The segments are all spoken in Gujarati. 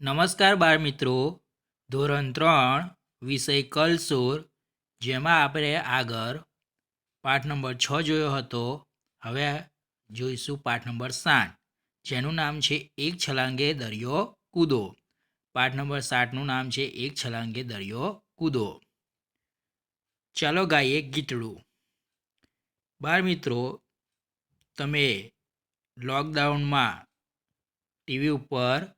નમસ્કાર બાળ મિત્રો. ધોરણ ત્રણ, વિષય કલસુર, જેમાં આપણે આગળ પાઠ નંબર છ જોયો હતો. હવે જોઈશું પાઠ નંબર સાત, જેનું નામ છે એક છલાંગે દરિયો કૂદો. પાઠ નંબર સાતનું નામ છે એક છલાંગે દરિયો કૂદો. ચાલો ગાઈએ ગીતડું. બાળ મિત્રો, તમે લોકડાઉનમાં ટીવી ઉપર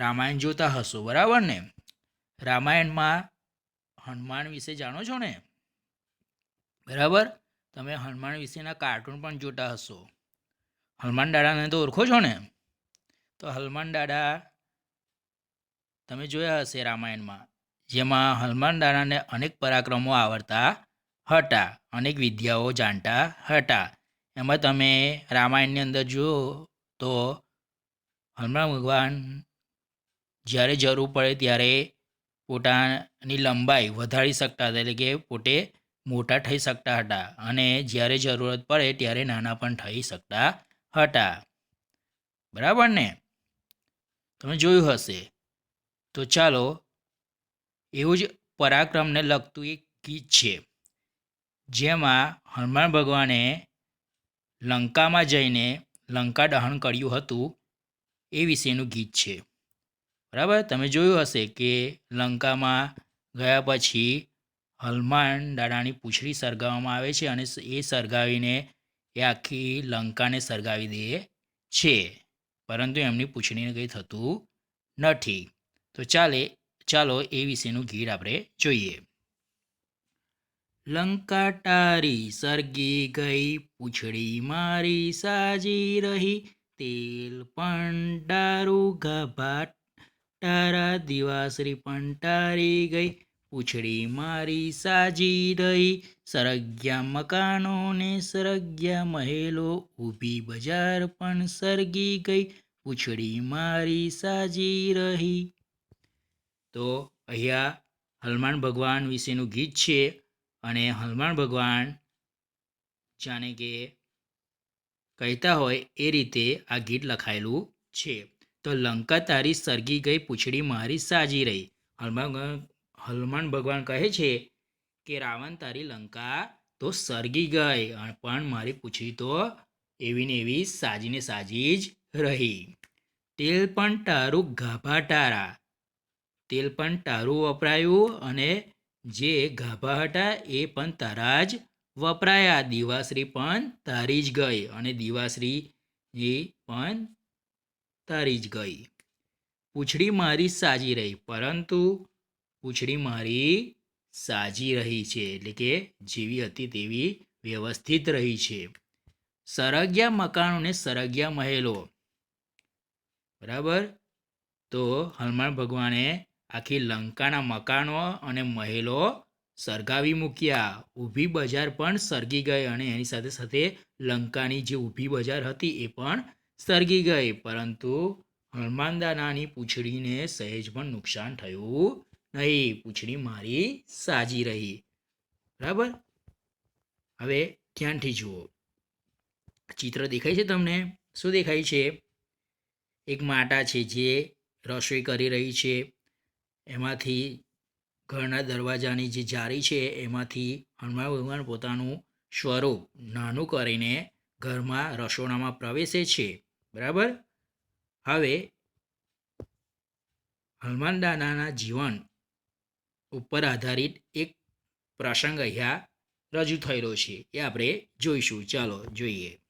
રામાયણ જોતા હશો, બરાબર ને? રામાયણમાં હનુમાન વિશે જાણો છો ને? બરાબર? તમે હનુમાન વિશેના કાર્ટૂન પણ જોતા હશો. હનુમાન દાદાને તો ઓળખો છો ને? તો હનુમાન દાદા તમે જોયા હશે રામાયણમાં, જેમાં હનુમાન દાદાને અનેક પરાક્રમો આવડતા હતા, અનેક વિદ્યાઓ જાણતા હતા. એમાં તમે રામાયણની અંદર જુઓ તો હનુમાન ભગવાન જ્યારે જરૂર પડે ત્યારે પોતાની લંબાઈ વધારી શકતા હતા, એટલે કે પોતે મોટા થઈ શકતા હતા. અને જ્યારે જરૂરત પડે ત્યારે નાના પણ થઈ શકતા હતા. બરાબર ને? તમે જોયું હશે. તો ચાલો, એવું જ પરાક્રમને લગતું એક ગીત છે. જેમાં હનુમાન ભગવાને લંકામાં જઈને લંકા દહન કર્યું હતું એ વિશેનું ગીત છે. બરાબર? તમે જોયું હશે કે લંકામાં ગયા પછી હનુમાન દાડાની પૂંછડી સળગાવવામાં આવે છે અને એ સળગાવીને એ આખી લંકાને સળગાવી દે છે. પરંતુ એમની પૂંછડીને કંઈ થતું નથી. તો ચાલે, ચાલો એ વિશેનું ગીત આપણે જોઈએ. લંકા તારી સળગી ગઈ, પૂંછડી મારી સાજી રહી, તેલ પણ દારૂ ગાભા તારા દિવાસરી પણ તારી ગઈ, પૂંછડી મારી સાજી રહી. સરગ્યા મકાનો ને સરગ્યા મહેલો ઊભી બજાર પણ સરગી ગઈ, પૂંછડી મારી સાજી રહી. તો અહીંયા હનુમાન ભગવાન વિશેનું ગીત છે અને હનુમાન ભગવાન જાણે કે કહેતા હોય એ રીતે આ ગીત લખાયેલું છે. તો લંકા તારી સરગી ગઈ પૂછડી મારી સાજી રહી. હનુમાન હનુમાન ભગવાન કહે છે કે, રાવણ તારી લંકા તો સરગી ગઈ પણ મારી પૂછડી તો એવી ને એવી સાજીને સાજી જ રહી. તેલ પણ તારું ગાભા તારા. તેલ પણ તારું વપરાયું અને જે ગાભા હતા એ પણ તારા જ વપરાયા. દિવાશ્રી પણ તારી જ ગઈ અને દિવાશ્રી પણ તારી જ ગઈ. પૂંછડી મારી સાજી રહી, પરંતુ પૂંછડી મારી સાજી રહી છે, એટલે કે જેવી હતી તેવી વ્યવસ્થિત રહી છે. સરગ્યા મકાનોને સરગ્યા મહેલો. બરાબર? તો હનુમાન ભગવાને આખી લંકાના મકાનો અને મહેલો સળગાવી મૂક્યા. ઊભી બજાર પણ સળગી ગઈ અને એની સાથે સાથે લંકાની જે ઊભી બજાર હતી એ પણ સળગી ગઈ, પરંતુ હનુમાનદાનાની પૂંછડીને સહેજ પણ નુકસાન થયું નહીં. પૂંછડી મારી સાજી રહી. બરાબર? હવે ધ્યાનથી જુઓ. ચિત્ર દેખાય છે તમને? શું દેખાય છે? એક માતા છે જે રસોઈ કરી રહી છે. એમાંથી ઘરના દરવાજાની જે જારી છે, એમાંથી હનુમાન ભગવાન પોતાનું સ્વરૂપ નાનું કરીને ઘરમાં રસોડામાં પ્રવેશે છે. બરાબર? હવે હનુમાન દાદાના જીવન ઉપર આધારિત એક પ્રસંગ અહીંયા રજૂ થયેલો છે, એ આપણે જોઈશું. ચાલો, જોઈએ.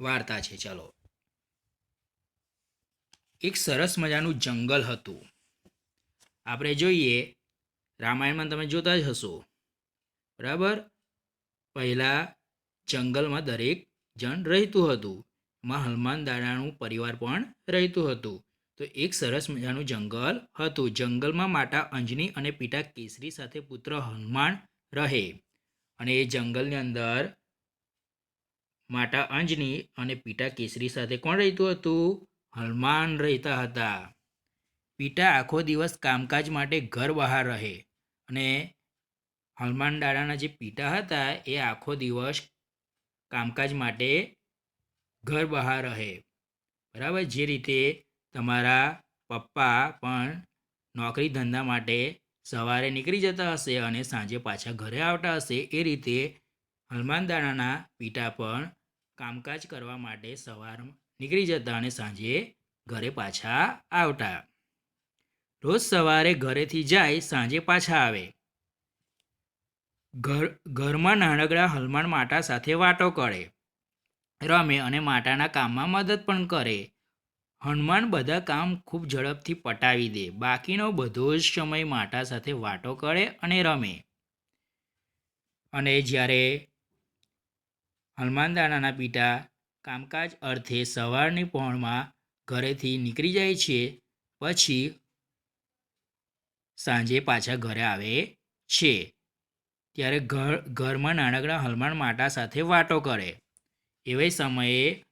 વાર્તા છે, ચાલો. એક સરસ મજાનું જંગલ હતું. આપણે જોઈએ, રામાયણમાં તમે જોતા જ હશો. બરાબર? પહેલાં જંગલમાં દરેક જણ રહેતું હતું. એમાં હનુમાન દાદાનું પરિવાર પણ રહેતું હતું. તો એક સરસ મજાનું જંગલ હતું. જંગલમાં માતા અંજની અને પિતા કેસરી સાથે પુત્ર હનુમાન રહે. અને એ જંગલની અંદર માતા અંજની અને પિતા કેસરી સાથે કોણ રહેતું હતું? હનુમાન રહેતા હતા. પિતા આખો દિવસ કામકાજ માટે ઘર બહાર રહે. અને હનુમાન દાદાના જે પિતા હતા, એ આખો દિવસ કામકાજ માટે ઘર બહાર રહે. બરાબર? જે રીતે તમારા પપ્પા પણ નોકરી ધંધા માટે સવારે નીકળી જતા હશે અને સાંજે પાછા ઘરે આવતા હશે, એ રીતે હનુમાન દાદાના પિતા પણ કામકાજ કરવા માટે સવાર નીકળી જતા અને સાંજે ઘરે પાછા આવતા. રોજ સવારે ઘરેથી જાય, સાંજે પાછા આવે. ઘર, ઘરમાં નાનકડા હનુમાન માતા સાથે વાતો કરે, રમે અને માતાના કામમાં મદદ પણ કરે. હનુમાન બધા કામ ખૂબ ઝડપથી પટાવી દે. બાકીનો બધો જ સમય માતા સાથે વાતો કરે અને રમે. અને જ્યારે હનુમાનદાનાના પિતા કામકાજ અર્થે સવારની પહોરમાં ઘરેથી નીકળી જાય છે, પછી સાંજે પાછા ઘરે આવે છે. ત્યારે ઘર, ઘરમાં નાનકડા હનુમાન માતા સાથે વાતો કરે. એવે સમયે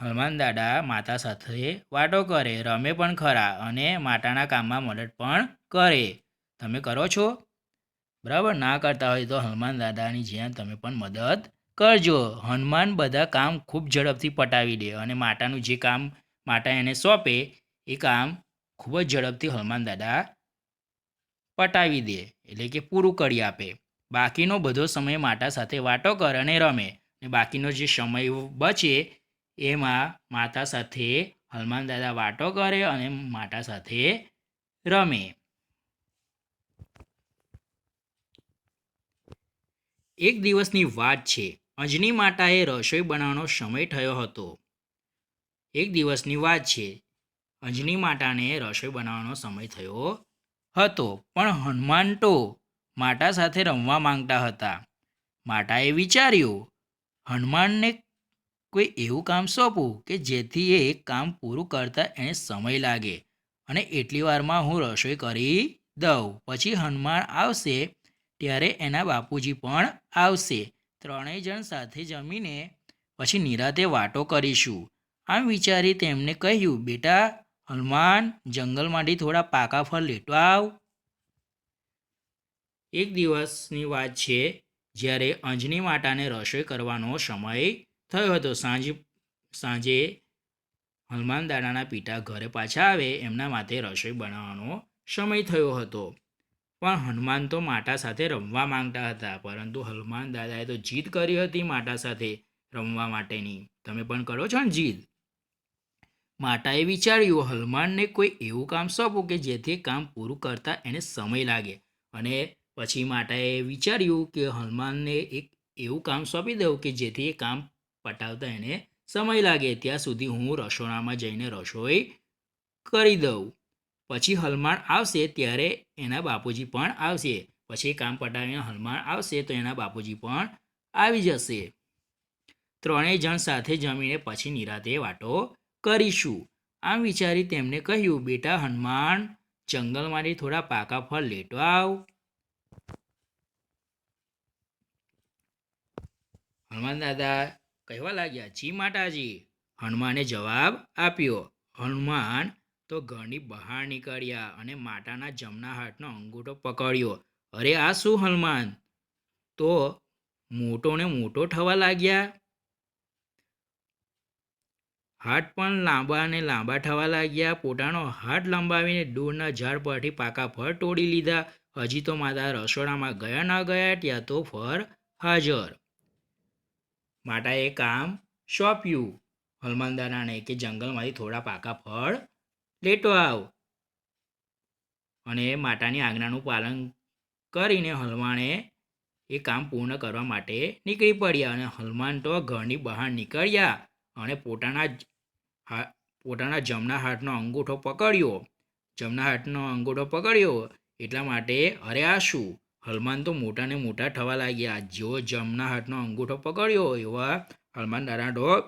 હનુમાન દાદા માતા સાથે વાતો કરે, રમે પણ ખરા અને માતાના કામમાં મદદ પણ કરે. તમે કરો છો? બરાબર? ના કરતા હોય તો હનુમાન દાદાની જેમ તમે પણ મદદ કરજો. હનુમાન બધા કામ ખૂબ ઝડપથી પટાવી દે અને માતાનું જે કામ માતા એને સોંપે, એ કામ ખૂબ જ ઝડપથી હનુમાન દાદા પટાવી દે, એટલે કે પૂરું કરી આપે. બાકીનો બધો સમય માતા સાથે વાતો કરે અને રમે. ને બાકીનો જે સમય બચે, એમાં માતા સાથે હનુમાન દાદા વાતો કરે અને માતા સાથે રમે. એક દિવસની વાત છે. અંજની માતાએ રસોઈ બનાવવાનો સમય થયો હતો. એક દિવસની વાત છે. અંજની માતાને રસોઈ બનાવવાનો સમય થયો હતો. પણ હનુમાન તો માતા સાથે રમવા માંગતા હતા. માતાએ વિચાર્યું, હનુમાનને કોઈ એવું કામ સોંપું કે જેથી એ કામ પૂરું કરતાં એને સમય લાગે અને એટલી વારમાં હું રસોઈ કરી દઉં. પછી હનુમાન આવશે ત્યારે એના બાપુજી પણ આવશે. ત્રણેય જણ સાથે જમીને પછી નિરાતે વાતો કરીશું. આમ વિચારી તેમને કહ્યું, બેટા, હનુમાન જંગલમાંથી થોડા પાકા ફળ લેતો આવ. એક દિવસની વાત છે, જ્યારે અંજની માતાને રસોઈ કરવાનો સમય થયો હતો. સાંજ, સાંજે હનુમાન દાદાના પિતા ઘરે પાછા આવે, એમના માટે રસોઈ બનાવવાનો સમય થયો હતો. પણ હનુમાન તો માતા સાથે રમવા માંગતા હતા, પરંતુ હનુમાન દાદાએ તો જીદ કરી હતી માતા સાથે રમવા માટેની. તમે પણ કરો છો ને જીદ? માતાએ વિચાર્યું, હનુમાનને કોઈ એવું કામ સોંપો કે જેથી કામ પૂરું કરતાં એને સમય લાગે અને પછી માતાએ વિચાર્યું કે હનુમાનને એક એવું કામ સોંપી દઉં કે જેથી એ કામ પટાવતા એને સમય લાગે. ત્યાં સુધી હું રસોડામાં જઈને રસોઈ કરી દઉં. પછી હનુમાન આવશે ત્યારે એના બાપુજી પણ આવશે. પછી કામ પટાવીને હનુમાન આવશે તો એના બાપુજી પણ આવી જશે. ત્રણેય જણ સાથે જમીને પછી નિરાતે વાતો કરીશું. આમ વિચારી તેમણે કહ્યું, બેટા, હનુમાન, જંગલમાંથી થોડા પાકા ફળ લેતો આવ. હનુમાન દાદા કહેવા લાગ્યા, જી માતાજી. હનુમાને જવાબ આપ્યો, હનુમાન તો ઘરની બહાર નીકળ્યા અને માતાના જમણા હાથનો અંગૂઠો પકડ્યો. અરે, આ શું હનુમાન? તો મોટો ને મોટો થવા લાગ્યા? હાથ પણ લાંબા અને લાંબા થવા લાગ્યા. પોતાનો હાથ લંબાવીને દૂરના ઝાડ પરથી પાકા ફળ તોડી લીધા. હજી તો માતા રસોડામાં ગયા ન ગયા, ત્યાં તો ફળ હાજર. માતાએ કામ સોંપ્યું. હનુમાન દાદાને કે જંગલમાંથી થોડા પાકા ફળ લેતો આવ. અને માતાની આજ્ઞાનું પાલન કરીને હનુમાણે એ કામ પૂર્ણ કરવા માટે નીકળી પડ્યા અને હનુમાન તો ઘરની બહાર નીકળ્યા અને પોતાના જ પોતાના જમણા હાથનો અંગૂઠો પકડ્યો. જમણા હાથનો અંગૂઠો પકડ્યો. એટલા માટે અરે આ શું હનુમાન તો મોટા ને મોટા થવા લાગ્યા. જેઓ જમના હાથનો અંગૂઠો પકડ્યો એવા હનુમાન તો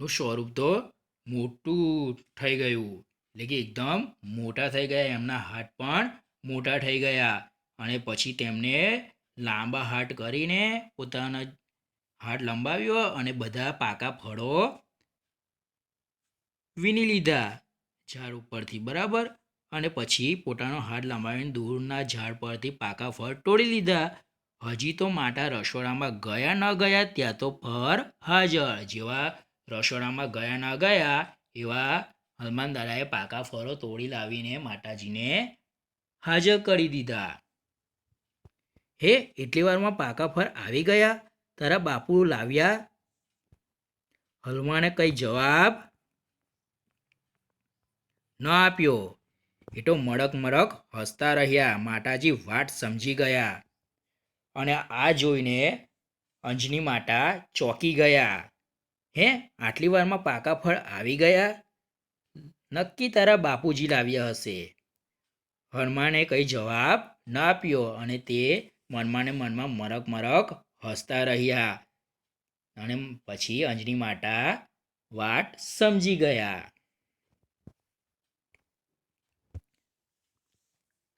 નું સ્વરૂપ તો મોટું થઈ ગયું. એટલે કે એકદમ મોટા થઈ ગયા. એમના હાથ પણ મોટા થઈ ગયા. અને પછી તેમને લાંબા હાથ કરીને પોતાના હાથ લંબાવ્યો અને બધા પાકા ફળો વીણી લીધા. ઝાડ ઉપરથી, બરાબર? અને પછી પોતાનો હાથ લંબાવીને દૂરના ઝાડ પરથી પાકા ફળ તોડી લીધા. હજી તો માતા રસોડામાં ગયા ન ગયા ત્યાં તો ફર હાજર. જેવા રસોડામાં ગયા ના ગયા, એવા હનુમાન દાદાએ પાકા ફળો તોડી લાવીને માતાજીને હાજર કરી દીધા. હે, એટલી વારમાં પાકા ફળ આવી ગયા? તારા બાપુ લાવ્યા? હનુમાને કંઈ જવાબ ન આપ્યો. એ તો મડક મડક હસતા રહ્યા. માતાજી વાટ સમજી ગયા અને આ જોઈને અંજની માતા ચોંકી ગયા. હે, આટલી વારમાં પાકા ફળ આવી ગયા? નક્કી તારા બાપુજી લાવ્યા હશે. હનુમાને કંઈ જવાબ ન આપ્યો અને તે મનમાં ને મનમાં મરક મરક હસતા રહ્યા. અને પછી અંજની માતા વાટ સમજી ગયા.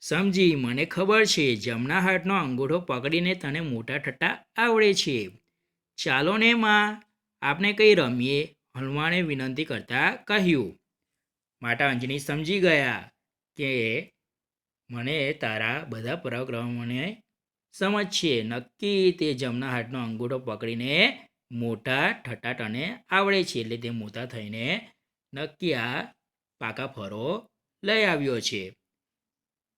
સમજી, મને ખબર છે, જમણા હાથનો અંગૂઠો પકડીને તને મોટા ઠટ્ટા આવડે છે. ચાલો ને, માં આપણે કંઈ રમીએ હનુમાને વિનંતી કરતા કહ્યું. માતા અંજની સમજી ગયા કે મને તારા બધા પરાક્રમોને સમજ છે. નક્કી તે જમણા હાથનો અંગૂઠો પકડીને મોટા ઠટ્ટા તને આવડે છે, એટલે તે મોટા થઈને નક્કી આ પાકા ફરો લઈ આવ્યો છે.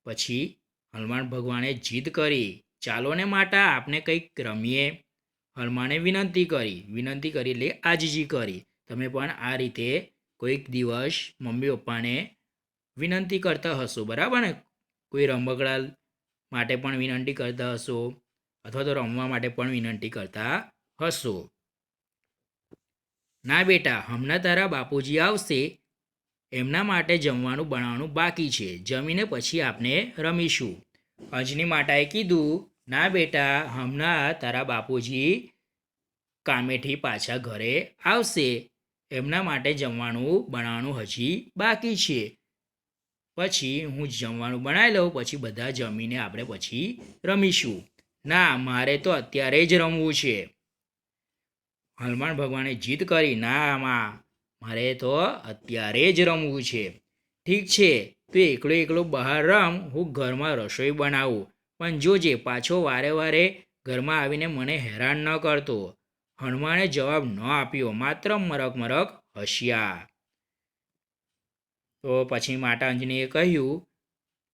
પછી હનુમાન ભગવાને જીદ કરી, ચાલો ને માટા આપણે કંઈક રમીએ. હનુમાને વિનંતી કરી વિનંતી કરી એટલે આજીજી કરી. તમે પણ આ રીતે કોઈક દિવસ મમ્મી પપ્પાને વિનંતી કરતા હશો, બરાબર ને? કોઈ રમકડા માટે પણ વિનંતી કરતા હશો, અથવા તો રમવા માટે પણ વિનંતી કરતા હશો. ના બેટા, હમણાં તારા બાપુજી આવશે એમના માટે જમવાનું બનાવવાનું બાકી છે. જમીને પછી આપણે રમીશું. અંજની માતાએ કીધું, ના બેટા, હમણાં તારા બાપુજી કામેથી પાછા ઘરે આવશે. એમના માટે જમવાનું બનાવવાનું હજી બાકી છે. પછી હું જમવાનું બનાવી લઉં, પછી બધા જમીને આપણે પછી રમીશું. ના, મારે તો અત્યારે જ રમવું છે. હનુમાન ભગવાને જીદ કરી, ના, માં મારે તો અત્યારે જ રમવું છે. ઠીક છે, તું એકલો એકલો બહાર રમ, હું ઘરમાં રસોઈ બનાવું. પણ જોજે પાછો વારે વારે ઘરમાં આવીને મને હેરાન ન કરતો. હનુમાને જવાબ ન આપ્યો, માત્ર મરક મરક હસ્યા. તો પછી માતા અંજનીએ કહ્યું,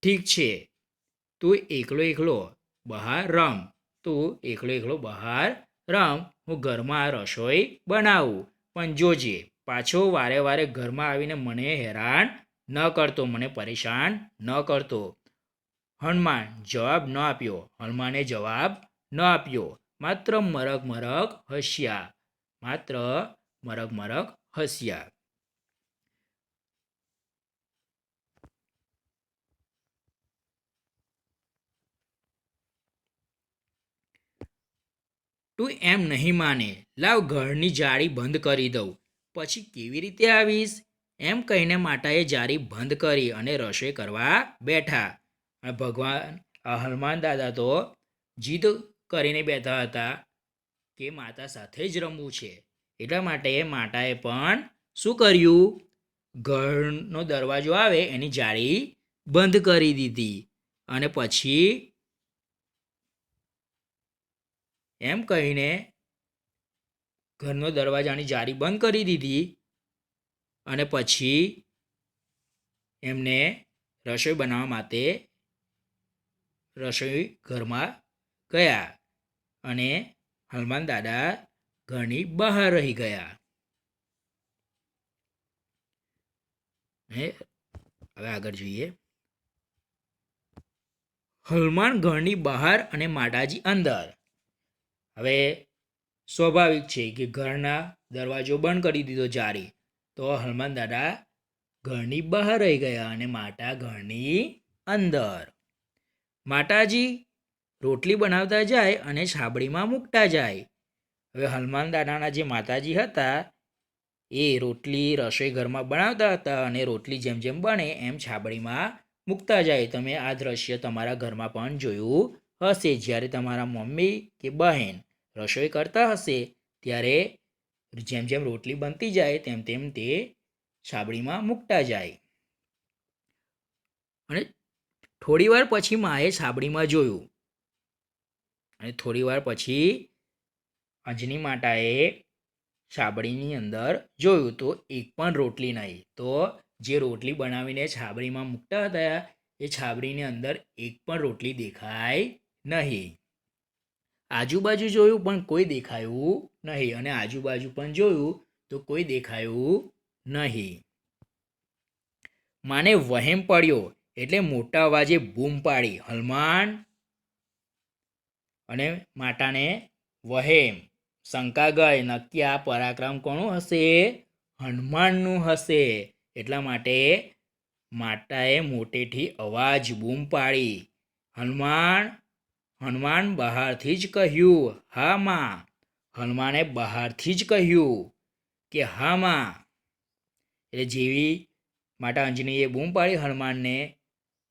ઠીક છે, તું એકલો એકલો બહાર રમ, તું એકલો એકલો બહાર રમ, હું ઘરમાં રસોઈ બનાવું. પણ જોજે પાછો વારે વારે ઘરમાં આવીને મને હેરાન ન કરતો, મને પરેશાન ન કરતો. હનુમાન જવાબ ન આપ્યો. હનુમાને જવાબ ન આપ્યો. માત્ર મરક મરક હસ્યા. માત્ર મરક મરક હસ્યા. તું એમ નહીં માને. લાવ ઘરની જાળી બંધ કરી દઉં. પછી કેવી રીતે આવીશ? એમ કહીને માતાએ જાળી બંધ કરી અને રસોઈ કરવા બેઠા. અને ભગવાન હનુમાન દાદા તો જીદ કરીને બેઠા હતા કે માતા સાથે જ રમવું છે. એટલા માટે માતાએ પણ શું કર્યું? ઘરનો દરવાજો આવે એની જાળી બંધ કરી દીધી. અને પછી એમ કહીને ઘરનો દરવાજાની જાળી બંધ કરી દીધી અને પછી એમને રસોઈ બનાવવા માટે રસોઈ ઘરમાં ગયા અને હનુમાન દાદા ઘરની બહાર રહી ગયા. હવે આગળ જોઈએ. હનુમાન ઘરની બહાર અને માતાજી અંદર. હવે સ્વાભાવિક છે કે ઘરના દરવાજો બંધ કરી દીધો જારી. તો હનુમાન દાદા ઘરની બહાર રહી ગયા અને માતા ઘરની અંદર. માતાજી, રોટલી બનાવતા જાય અને છાબડીમાં મૂકતા જાય. હવે હનુમાન દાદાના જે માતાજી હતા, એ રોટલી રસોઈ ઘરમાં બનાવતા હતા અને રોટલી જેમ જેમ બને એમ છાબડીમાં મૂકતા જાય. તમે આ દ્રશ્ય તમારા ઘરમાં પણ જોયું હશે જ્યારે તમારા મમ્મી કે બહેન રસોઈ કરતા હશે, ત્યારે જેમ જેમ રોટલી બનતી જાય, તેમ તેમ તે છાબડીમાં મૂકતા જાય. અને થોડી વાર પછી માએ છાબડીમાં જોયું. અને થોડી વાર પછી અંજની માતાએ છાબડીની અંદર જોયું તો એક પણ રોટલી નહીં. તો જે રોટલી બનાવીને છાબડીમાં મૂકતા હતા, એ છાબડીની અંદર એક પણ રોટલી દેખાય નહીં. આજુબાજુ જોયું પણ કોઈ દેખાયું નહીં અને આજુબાજુ પણ જોયું તો કોઈ દેખાયું નહીં. માને વહેમ પડ્યો એટલે મોટા અવાજે બૂમ પાડી હનુમાન અને માતાને વહેમ, શંકા ગઈ, નક્કી આ પરાક્રમ કોનું હશે? હનુમાનનું હશે? એટલા માટે માતાએ મોટેથી અવાજ બૂમ પાડી હનુમાન હનુમાન બહારથી જ કહ્યું, હા, માં. હનુમાને બહારથી જ કહ્યું કે, હા, માં. એટલે જેવી માતા અંજનીએ બૂમ પાડી હનુમાનને,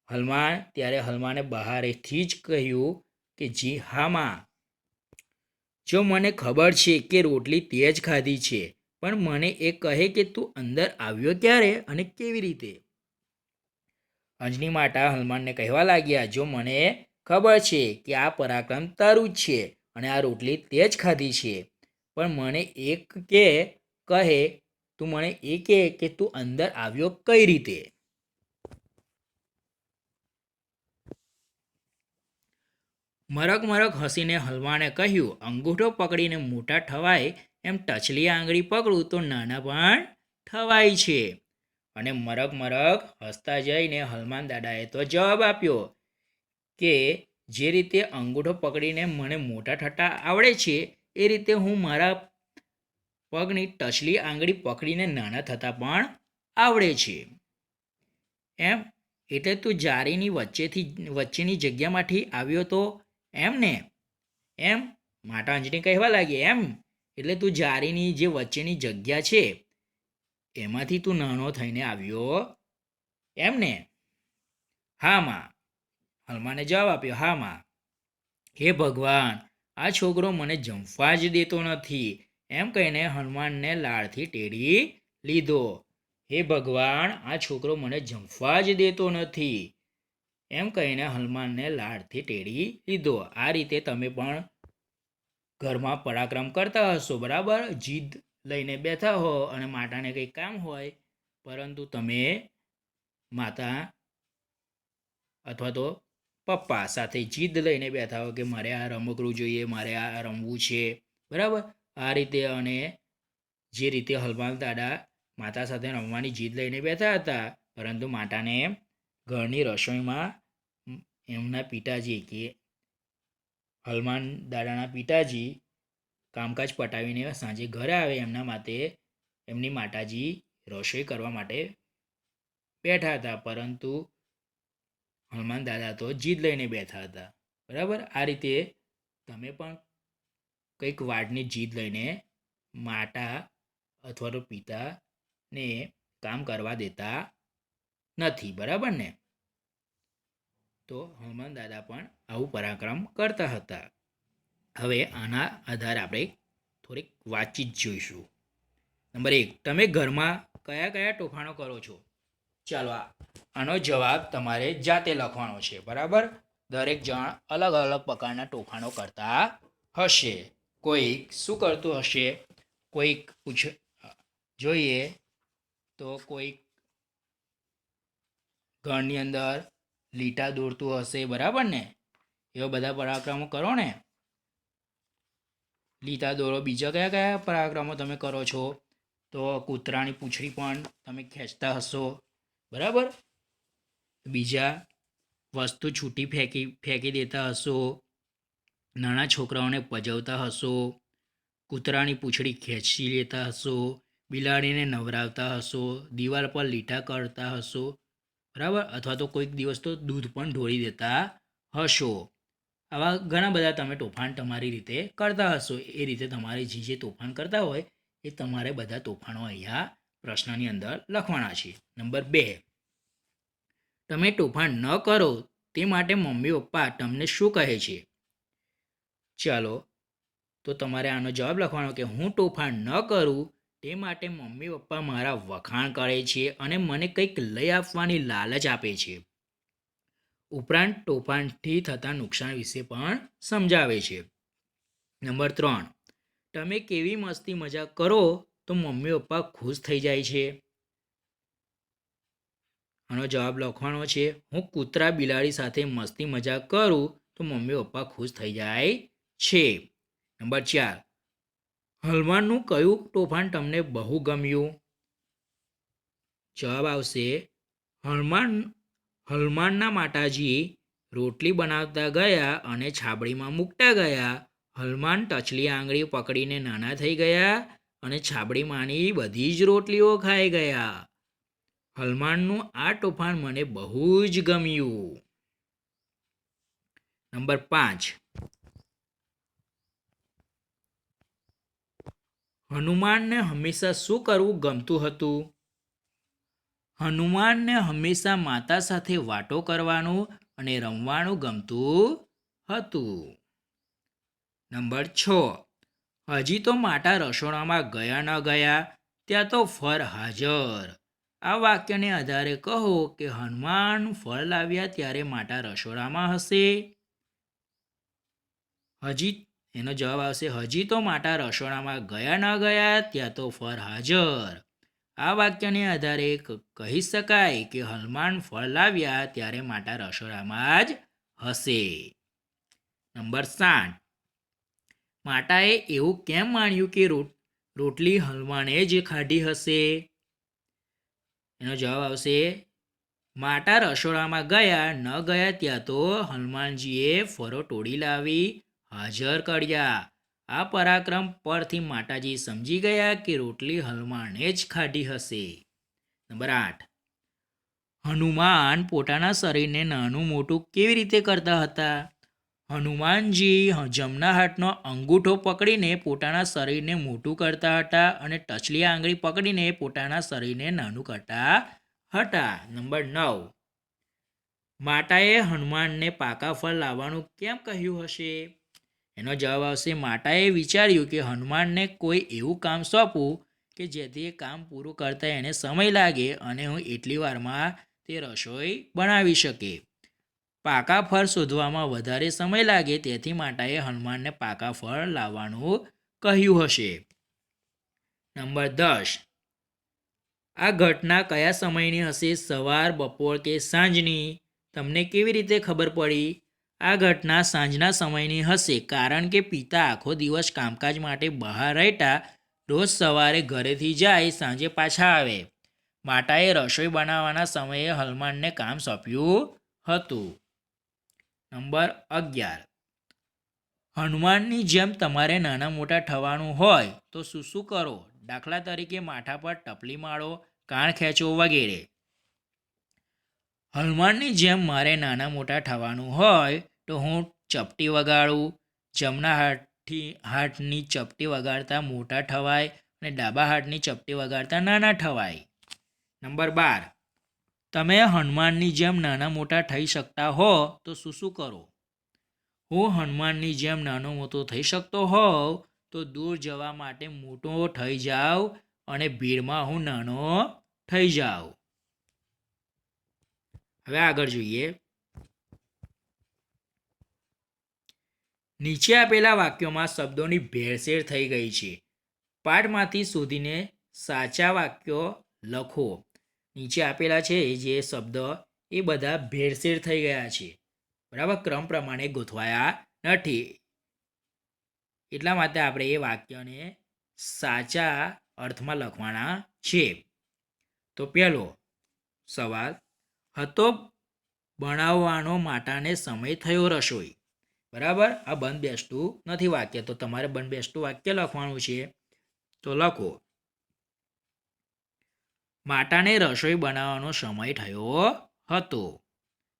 હનુમાન ત્યારે હનુમાને બહારેથી જ કહ્યું કે, જી, હા, માં. જો મને ખબર છે કે રોટલી તે જ ખાધી છે, પણ મને એ કહે કે તું અંદર આવ્યો ક્યારે અને કેવી રીતે? અંજની માતા હનુમાનને કહેવા લાગ્યા, જો મને ખબર છે કે આ પરાક્રમ તારું જ છે અને આ રોટલી તે જ ખાધી છે. પણ મને એક કે કહે, તું મને એ કહે કે તું અંદર આવ્યો કઈ રીતે? મરક મરક હસીને હલવાણે કહ્યું, અંગૂઠો પકડીને મોટા ઠવાય, એમ ટચલી આંગળી પકડું તો નાના પણ ઠવાય છે. અને મરક મરક હસતા જઈને હલમાન દાદાએ તો જવાબ આપ્યો કે જે રીતે અંગૂઠો પકડીને મને મોટા ઠટ્ટા આવડે છે, એ રીતે હું મારા પગની ટચલી આંગળી પકડીને નાના થતા પણ આવડે છે. એમ? એટલે તું જારીની વચ્ચેથી, વચ્ચેની જગ્યામાંથી આવ્યો તો એમ ને? એમ? અંજની કહેવા લાગી, એમ? એટલે તું જારીની જે વચ્ચેની જગ્યા છે, એમાંથી તું નાનો થઈને આવ્યો, એમ ને? હા, માં. હનુમાને જવાબ આપ્યો, હા, માં. હે ભગવાન, આ છોકરો મને જંફવા જ દેતો નથી. એમ કહીને હનુમાનને લાળથી ટેડી લીધો. હે ભગવાન, આ છોકરો મને જંફવા જ દેતો નથી. એમ કહીને હનુમાનને લાડથી ટેડી લીધો. આ રીતે તમે પણ ઘરમાં પરાક્રમ કરતા હશો, બરાબર? જીદ લઈને બેઠા હો અને માતાને કંઈ કામ હોય, પરંતુ તમે માતા અથવા તો પપ્પા સાથે જીદ લઈને બેઠા હોય કે મારે આ રમકડું જોઈએ, મારે આ રમવું છે. બરાબર? આ રીતે અને જે રીતે હલમાલ દાદા માતા સાથે રમવાની જીદ લઈને બેઠા હતા, પરંતુ માતાને ઘરની રસોઈમાં એમના પિતાજી કે હલમાન દાદાના પિતાજી કામકાજ પટાવીને સાંજે ઘરે આવે એમના માટે એમની માતાજી રસોઈ કરવા માટે બેઠા હતા. પરંતુ હનુમાન દાદા તો જીદ લઈને બેઠા હતા. બરાબર? આ રીતે તમે પણ કંઈક વાડની જીદ લઈને માતા અથવા તો પિતાને કામ કરવા દેતા નથી, બરાબર ને? તો હનુમાન દાદા પણ આવું પરાક્રમ કરતા હતા. હવે આના આધારે આપણે થોડીક વાતચીત જોઈશું. નંબર એક, તમે ઘરમાં કયા કયા તોફાનો કરો છો? ચાલો આનો જવાબ તમારે જાતે લખવાનો છે, બરાબર? દરેક જણ અલગ અલગ પ્રકારના તોફાનો કરતા હશે. કોઈક શું કરતું હશે? કોઈક પૂછ જોઈએ તો કોઈક ઘરની અંદર લીટા દોરતું હશે, બરાબર ને? એવા બધા પરાક્રમો કરો ને. લીટા દોરો. બીજા કયા કયા પરાક્રમો તમે કરો છો? તો કૂતરાની પૂંછડી પણ તમે ખેંચતા હશો. બરાબર? બીજા વસ્તુ છૂટી ફેંકી ફેંકી દેતા હશો, નાના છોકરાઓને પજવતા હશો, કૂતરાની પૂંછડી ખેંચી લેતા હશો, બિલાડીને નવરાવતા હશો, દિવાલ પર લીટા કરતા હશો, બરાબર? અથવા તો કોઈક દિવસ તો દૂધ પણ ઢોળી દેતા હશો. આવા ઘણા બધા તમે તોફાન તમારી રીતે કરતા હશો. એ રીતે તમારે જે જે તોફાન કરતા હોય, એ તમારે બધા તોફાનો અહીંયા પ્રશ્નની અંદર લખવાના છે. નંબર બે. તમે તોફાન ન કરો તે માટે મમ્મી પપ્પા તમને શું કહે છે? ચાલો, તો તમારે આનો જવાબ લખવાનો કે હું તોફાન ન કરું તે માટે મમ્મી પપ્પા મારા વખાણ કરે છે અને મને કંઈક લઈ આપવાની લાલચ આપે છે. ઉપરાંત તોફાનથી થતા નુકસાન વિશે પણ સમજાવે છે. નંબર ત્રણ. તમે કેવી મસ્તી મજાક કરો તો મમ્મી પપ્પા ખુશ થઈ જાય છે. આનો જવાબ લખવાનો છે, હું કૂતરા બિલાડી સાથે મસ્તી મજાક કરું તો મમ્મી પપ્પા ખુશ થઈ જાય છે. નંબર ચાર, હલવાનનું કયું તોફાન તમને બહુ ગમ્યું? જવાબ આવશે હનુમાન હનુમાનના માતાજી રોટલી બનાવતા ગયા અને છાબડીમાં મૂકતા ગયા. હનુમાન ટચલી આંગળી પકડીને નાના થઈ ગયા અને છાબડી માની બધી જ રોટલીઓ ખાઈ ગયા. હનુમાનનું આ તોફાન મને બહુ જ ગમ્યું. નંબર પાંચ. હનુમાનને હંમેશા શું કરવું ગમતું હતું? હનુમાનને હંમેશા માતા સાથે વાતો કરવાનું અને રમવાનું ગમતું હતું. નંબર છ. હજી તો માતા રસોડામાં ગયા ન ગયા, ત્યાં તો ફળ હાજર. આ વાક્યને આધારે કહો કે હનુમાન ફળ લાવ્યા ત્યારે માતા રસોડામાં હશે? હજી, એનો જવાબ આવશે, હજી તો માતા રસોડામાં ગયા ન ગયા, ત્યાં તો ફળ હાજર. આ વાક્યને આધારે કહી શકાય કે હનુમાન ફળ લાવ્યા ત્યારે માતા રસોડામાં જ હશે. નંબર સાત. માતાએ એવું કેમ માણ્યું કે રોટ, રોટલી હલવાણે જ ખાધી હશે? એનો જવાબ આવશે માતા રસોડામાં ગયા, ન ગયા ત્યાં તો હનુમાનજીએ ફરો તોડી લાવી, હાજર કર્યા. આ પરાક્રમ પરથી માતાજી સમજી ગયા કે રોટલી હનુમાને જ ખાધી હશે. નંબર આઠ. હનુમાન પોતાના શરીરને નાનું મોટું કેવી રીતે કરતા હતા? હનુમાનજી જમણા હાથનો અંગૂઠો પકડીને પોતાના શરીરને મોટું કરતા હતા અને ટચલી આંગળી પકડીને પોતાના શરીરને નાનું કરતા હતા. નંબર નવ. માતાએ હનુમાનને પાકા ફળ લાવવાનું કેમ કહ્યું હશે? એનો જવાબ આવશે, માતાએ વિચાર્યું કે હનુમાનને કોઈ એવું કામ સોંપવું કે જેથી એ કામ પૂરું કરતા એને સમય લાગે અને હું એટલી વારમાં તે રસોઈ બનાવી શકે. પાકા ફળ શોધવામાં વધારે સમય લાગે તેથી માતાએ હનુમાનને પાકા ફળ લાવવાનું કહ્યું હશે. નંબર દસ. આ ઘટના કયા સમયની હશે? સવાર, બપોર કે સાંજની? તમને કેવી રીતે ખબર પડી? આ ઘટના સાંજના સમયની હશે કારણ કે પિતા આખો દિવસ કામકાજ માટે બહાર રહેતા રોજ સવારે ઘરેથી જાય, સાંજે પાછા આવે. માતાએ રસોઈ બનાવવાના સમયે હનુમાનને કામ સોંપ્યું હતું. નંબર અગિયાર. હનુમાનની જેમ તમારે નાના મોટા થવાનું હોય તો શું શું કરો? દાખલા તરીકે માથા પર ટપલી માળો કાણ ખેંચો વગેરે. હનુમાનની જેમ મારે નાના મોટા થવાનું હોય તો હું ચપટી વગાડું. જમણા હાથથી, હાથની ચપટી વગાડતા મોટા થવાય અને ડાબા હાથની ચપટી વગાડતા નાના થવાય નંબર બાર. તમે હનુમાનની જેમ નાના મોટા થઈ શકતા હો, તો શું શું કરો? હું હનુમાનની જેમ નાનો મોટો થઈ શકતો હોઉં, તો દૂર જવા માટે મોટો થઈ જાઉં અને ભીડમાં હું નાનો થઈ જાઉં. હવે આગળ જોઈએ. નીચે આપેલા વાક્યોમાં શબ્દોની ભેળસેળ થઈ ગઈ છે. પાઠમાંથી શોધીને સાચા વાક્યો લખો. નીચે આપેલા છે જે શબ્દ એ બધા ભેળસેળ થઈ ગયા છે. બરાબર? ક્રમ પ્રમાણે ગોઠવાયા નથી. એટલા માટે આપણે એ વાક્યને સાચા અર્થમાં લખવાના છે. તો પહેલો સવાલ, હતો બનાવવાનો માટાને સમય થયો રસોઈ? બરાબર? આ બંધ બેસતું નથી વાક્ય. તો તમારે બંધ બેસતું વાક્ય લખવાનું છે. તો લખો માટાને રસોઈ બનાવવાનો સમય થયો હતો.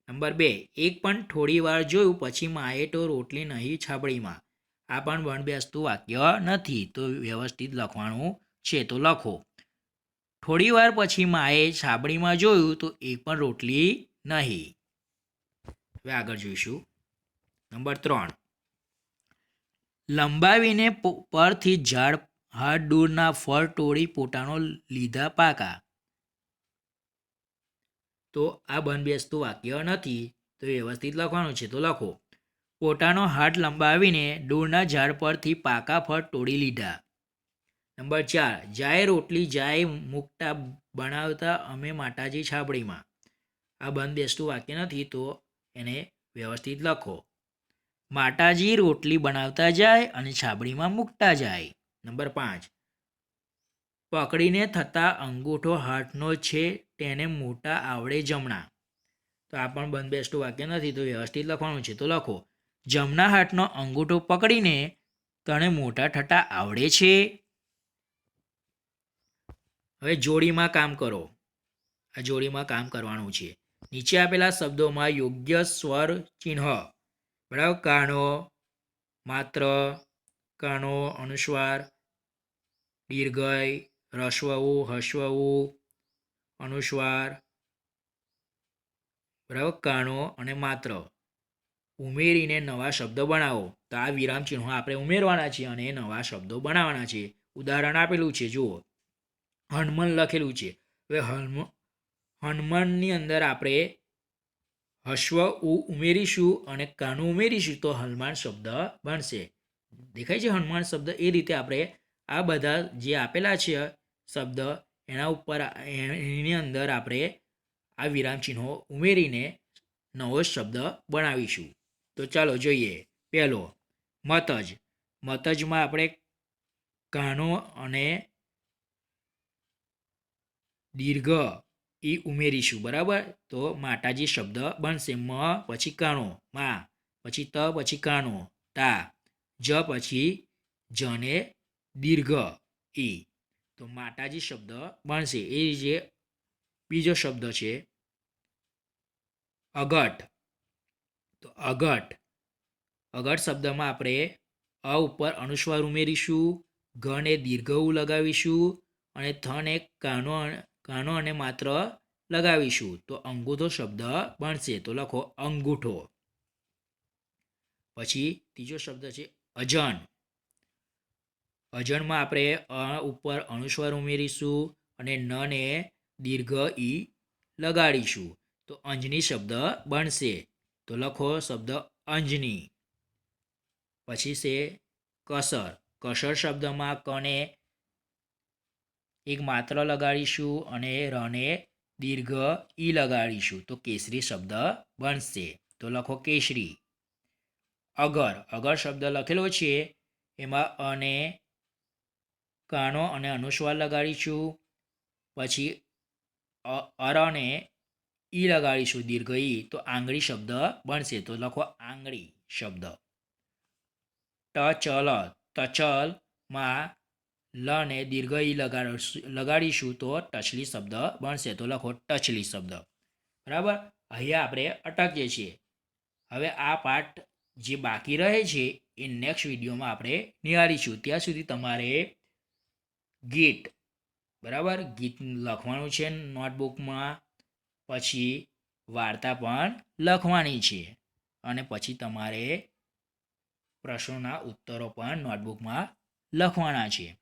નંબર બે, એક પણ થોડી વાર જોયું પછી માએ તો રોટલી નહીં છાબડીમાં આ પણ વણબેસતું વાક્ય નથી, તો વ્યવસ્થિત લખવાનું છે તો લખો. થોડી વાર પછી માએ છાબડીમાં જોયું તો એ પણ રોટલી નહીં. હવે આગળ જોઈશું. નંબર ત્રણ, લંબાવીને પરથી ઝાડ હાથ દૂરના ફળ તોડી પોતાનો લીધા પાકા. તો આ બંધ વાક્ય નથી. તો વ્યવસ્થિત લખવાનું છે. તો લખો. પોતાનો હાથ લંબાવીને દૂરના ઝાડ પરથી પાકા ફળ તોડી લીધા. નંબર ચાર. જાય રોટલી, જાય મુકતા બનાવતા અમે માતાજી છાબડીમાં આ બંધ બેસતું વાક્ય નથી તો એને વ્યવસ્થિત લખો. માતાજી રોટલી બનાવતા જાય અને છાબડીમાં મૂકતા જાય. નંબર પાંચ. પકડીને થતા અંગૂઠો હાથનો છે તેને મોટા આવડે જમણા. તો આ પણ બંધ બેસતું વાક્ય નથી, તો વ્યવસ્થિત લખવાનું છે. તો લખો, જમણા હાથનો અંગૂઠો પકડીને તને મોટા થતા આવડે છે. હવે જોડીમાં કામ કરો. આ જોડીમાં કામ કરવાનું છે. નીચે આપેલા શબ્દોમાં યોગ્ય સ્વર ચિહ્ન. બરાબર? કાનો માત્ર કાનો અનુસ્વાર, દીર્ઘય રસ્વવું હસ્વવું અનુસ્વાર, બરાબર? કાણો અને માત્ર. ઉમેરીને નવા શબ્દો બનાવો. તો આ વિરામ ચિહ્નો આપણે ઉમેરવાના છે અને નવા શબ્દો બનાવવાના છે ઉદાહરણ આપેલું છે, જુઓ. હનુમાન લખેલું છે. હવે હનુમ, હનુમાનની અંદર આપણે હશ્વ, ઉ ઉમેરીશું અને કાનું ઉમેરીશું તો હનુમાન શબ્દ બનશે. દેખાય છે હનુમાન શબ્દ? એ રીતે આપણે આ બધા જે આપેલા છે શબ્દ એના ઉપર એની અંદર આપણે આ વિરામ ચિહ્નો ઉમેરીને નવો શબ્દ બનાવીશું. તો ચાલો જોઈએ. પહેલો, મતજ. મતજમાં આપણે કાનો અને દીર્ઘ એ ઉમેરીશું, બરાબર? તો માતાજી શબ્દ બનશે મ, પછી કાણો, મા, પછી ત, પછી કાણો, તા, જ, પછી જને દીર્ઘ, ઈ. તો માતાજી શબ્દ બનશે. એ જે બીજો શબ્દ છે, અગટ. તો અગટ અગટ શબ્દમાં આપણે અ ઉપર અનુસ્વાર ઉમેરીશું ઘને દીર્ઘ ઉ લગાવીશું અને થને કાનો કાનો અને માત્ર લગાવીશું. તો અંગૂઠો શબ્દ બનશે. તો લખો અંગૂઠો. પછી ત્રીજો શબ્દ છે અજણ અજણમાં આપણે અ ઉપર અનુસ્વર ઉમેરીશું અને નને દીર્ઘ ઈ લગાડીશું. તો અંજની શબ્દ બનશે. તો લખો શબ્દ અંજની. પછી છે કસર. કસર શબ્દમાં કને એક માત્ર લગાડીશું અને રને દીર્ઘ ઈ લગાડીશું. તો કેસરી શબ્દ બનશે. તો લખો કેસરી. અગર. અગર શબ્દ લખેલો છે, એમાં અને કાનો અને અનુસ્વાર લગાડીશું. પછી, અ- અરને ઈ લગાડીશું દીર્ઘ ઈ, તો આંગળી શબ્દ બનશે. તો લખો આંગળી શબ્દ. ટચલ તચલમાં લ ને દીર્ઘ ઈ લગાડીશું તો ટચલી શબ્દ બનશે. તો લખો ટચલી શબ્દ. બરાબર? અહીંયા આપણે અટકીએ છીએ. હવે આ પાઠ જે બાકી રહે છે, એ નેક્સ્ટ વિડીયોમાં આપણે નિહાળીશું. ત્યાં સુધી તમારે ગીત બરાબર? ગીત લખવાનું છે નોટબુકમાં. પછી વાર્તા પણ લખવાની છે. અને પછી તમારે પ્રશ્નોના ઉત્તરો પણ નોટબુકમાં લખવાના છે.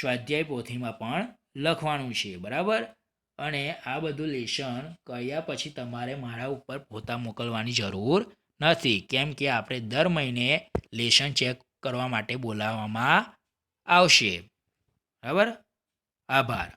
સ્વાધ્યાય પોથીમાં પણ લખવાનું છે. બરાબર? અને આ બધું લેશન કર્યા પછી તમારે મારા ઉપર પોતા મોકલવાની જરૂર નથી. કેમ કે આપણે દર મહિને લેશન ચેક કરવા માટે બોલાવવામાં આવશે. બરાબર આભાર